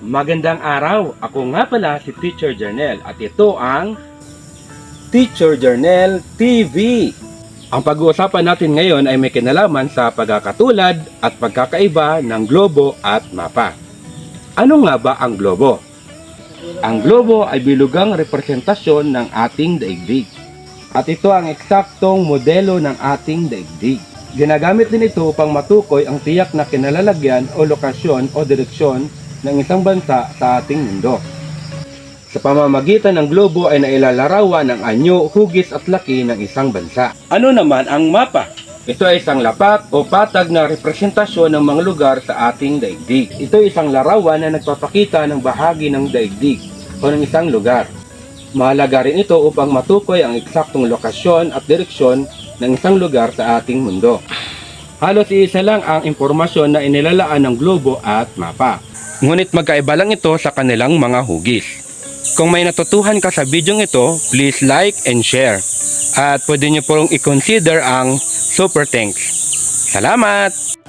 Magandang araw! Ako nga pala si Teacher Jernel at ito ang Teacher Jernel TV. Ang pag-uusapan natin ngayon ay may kinalaman sa pagkakatulad at pagkakaiba ng globo at mapa. Ano nga ba ang globo? Ang globo ay bilugang representasyon ng ating daigdig. At ito ang eksaktong modelo ng ating daigdig. Ginagamit din ito upang matukoy ang tiyak na kinalalagyan o lokasyon o direksyon ng isang bansa sa ating mundo. Sa pamamagitan ng globo ay nailalarawan ang anyo, hugis at laki ng isang bansa. Ano naman ang mapa? Ito ay isang lapat o patag na representasyon ng mga lugar sa ating daigdig. Ito ay isang larawan na nagpapakita ng bahagi ng daigdig o ng isang lugar. Mahalaga rin ito upang matukoy ang eksaktong lokasyon at direksyon ng isang lugar sa ating mundo. Halos iisa lang ang impormasyon na inilalaan ng globo at mapa. Ngunit magkaiba lang ito sa kanilang mga hugis. Kung may natutuhan ka sa video ito, please like and share. At pwede niyo pong i-consider ang super thanks. Salamat!